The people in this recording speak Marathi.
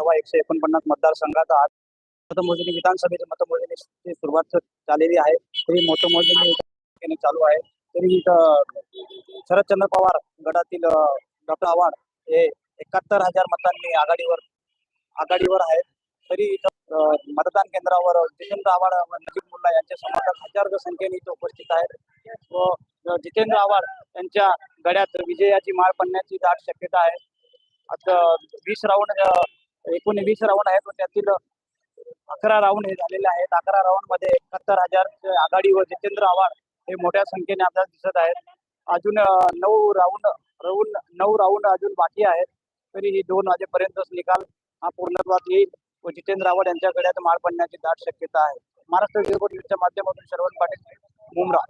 सव्वा एकशे एकोणपन्नास मतदारसंघात आहात मतमोजणी विधानसभेच्या मतमोजणीची सुरुवात झालेली आहे. तरी मतमोजणी चालू आहे. तरी इथं शरदचंद्र पवार गटातील डॉक्टर आव्हाड हे एकाहत्तर हजार मतांनी आघाडीवर आघाडीवर आहेत. तरी इथं मतदान केंद्रावर जितेंद्र आव्हाड नजीब मुल्ला यांच्या समर्थक हजारो संख्येने इथे उपस्थित आहेत. व जितेंद्र आव्हाड यांच्या गड्यात विजयाची माळ पडण्याची दाट शक्यता आहे. आता वीस राऊंड एकोणवीस राऊंड आहेत त्यातील अकरा राऊंड हे झालेले आहेत. अकरा राऊंडमध्ये एकाहत्तर हजार आघाडीवर जितेंद्र आव्हाड हे मोठ्या संख्येने आपल्याला दिसत आहेत. अजून नऊ राऊंड राऊंड नऊ राऊंड अजून बाकी आहेत. तरी ही दोन वाजेपर्यंतच निकाल हा पूर्णत्वात येईल व जितेंद्र आव्हाड यांच्या गड्यात माळ पडण्याची दाट शक्यता आहे. महाराष्ट्र रिपोर्ट न्यूजच्या माध्यमातून श्रवण पाटील मुंब्रा.